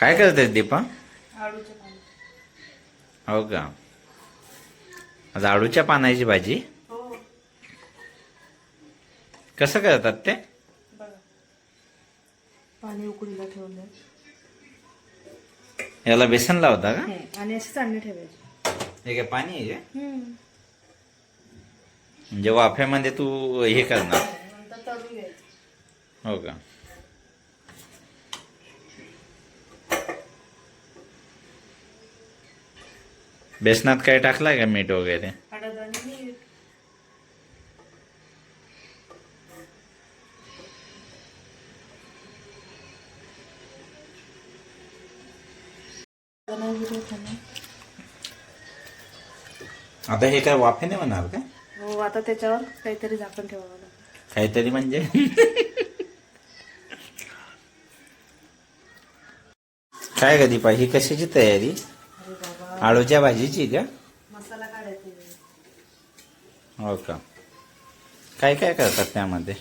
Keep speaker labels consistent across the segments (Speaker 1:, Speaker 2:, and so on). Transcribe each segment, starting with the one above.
Speaker 1: काय करतेस दीपा? हो का? आळूच्या पानाची भाजी?
Speaker 2: हो.
Speaker 1: कसं करतात ते?
Speaker 2: पाणी उकडीला ठेवलं
Speaker 1: याला बेसन लावता का?
Speaker 2: आणि अशी चांदणी ठेवायची.
Speaker 1: हे काय पाणी आहे? म्हणजे वाफ्यामध्ये तू हे करणार. हो का? बेसनात काय टाकलाय का मीठ वगैरे?
Speaker 2: हळद आणि मीठ
Speaker 1: आता हे काय वाफेने होणार का?
Speaker 2: हो आता त्याच्यावर काहीतरी झाकण ठेवावं लागेल.
Speaker 1: काहीतरी म्हणजे? काय कधी पाहिजे कशाची तयारी? आळूच्या भाजीची का?
Speaker 2: मसाला काढायचा.
Speaker 1: हो का? काय काय करतात त्यामध्ये?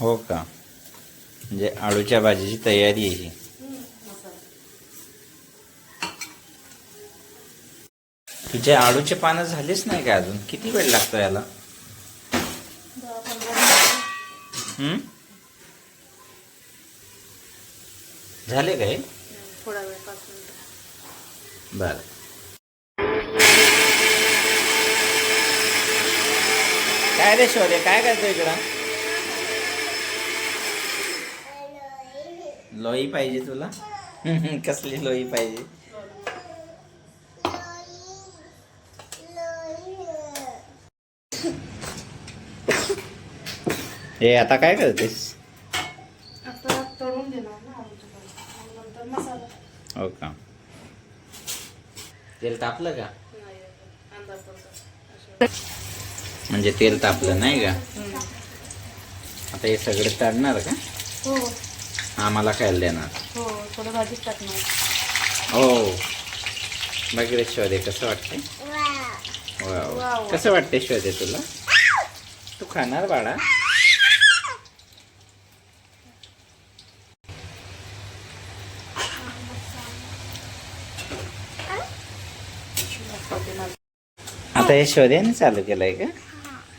Speaker 2: हे
Speaker 1: का? म्हणजे आळूच्या भाजीची तयारी आहे ही. तुझे आळूचे पानं झालेच नाही का अजून? किती वेळ लागतो याला. हम्म? झाले काय
Speaker 2: थोडा वेळ पाच मिनिटं.
Speaker 1: बर. काय रे शोधे काय करतो इकडं? लोई पाहिजे तुला? कसली लोई पाहिजे? हे आता काय करतेस
Speaker 2: आता तळून घेणार ना आळूचे पाणी मग नंतर मसाला
Speaker 1: हो का तेल तापलं का. म्हणजे तेल तापलं नाही का? आता हे सगळे तळणार का?
Speaker 2: हो.
Speaker 1: आम्हाला खायला देणार.
Speaker 2: हो थोडं भाजीच टाकणार.
Speaker 1: हो. शोधे कसं वाटतंय? वा वा.
Speaker 2: वा.
Speaker 1: कसं वाटतंय शोधे तुला? तू खाणार बाळा? आता हे चालू केलंय का?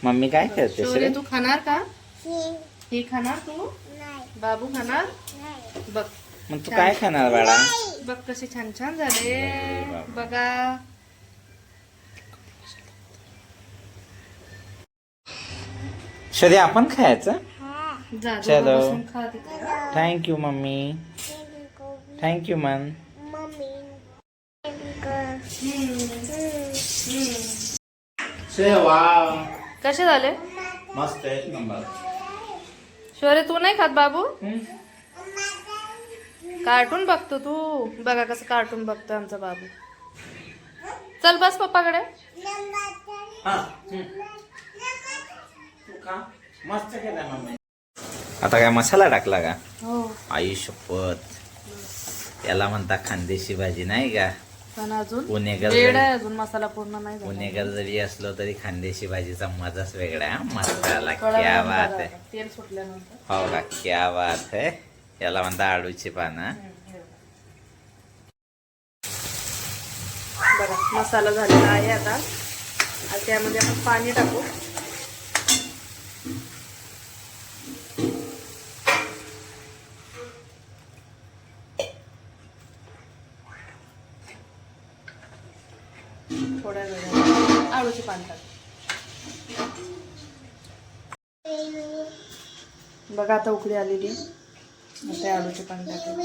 Speaker 1: मम्मी काय करते
Speaker 2: शौर्य
Speaker 1: सर
Speaker 2: तू खाणार का? ही. खाणार तू? बाबू खाणार? बघ.
Speaker 1: मग तू काय खाणार बाळा?
Speaker 2: बघ कसे छान छान झाले. बघा.
Speaker 1: शोधे आपण खायचं?
Speaker 2: जा
Speaker 1: चलो. Thank you mummy. थँक्यू मन
Speaker 2: कसे झाले?
Speaker 1: मस्त एक नंबर
Speaker 2: शौर्य तू नाही खात बाबू? कार्टून बघतो तू. बघा कसं कार्टून बघतो आमचा बाबू. चल बस पप्पाकडे.
Speaker 1: मस्त केला मम्मी. आता काय मसाला टाकला का?
Speaker 2: हो.
Speaker 1: आई शपथ. याला म्हणता खानदेशी भाजी नाही का?
Speaker 2: पण अजून
Speaker 1: पुणेकर
Speaker 2: वेळ
Speaker 1: जरी
Speaker 2: आहे अजून मसाला पूर्ण नाही झाला.
Speaker 1: पुणेकर जरी असलो तरी खानदेशी भाजीचा मजाच वेगळा आहे हा. मसाला
Speaker 2: थोडा
Speaker 1: क्या
Speaker 2: वेळ
Speaker 1: बात आहे
Speaker 2: आता. तेल सुटल्यानंतर
Speaker 1: हो का क्या बात है याला म्हणता आळूची पानं
Speaker 2: बघा मसाला झालेला आहे आता आता त्यामध्ये आपण पाणी टाकू थोड्या वेळाने आळूचे पान टाक. बघा आता उकळी आलेली. आता आळूचे पान टाकू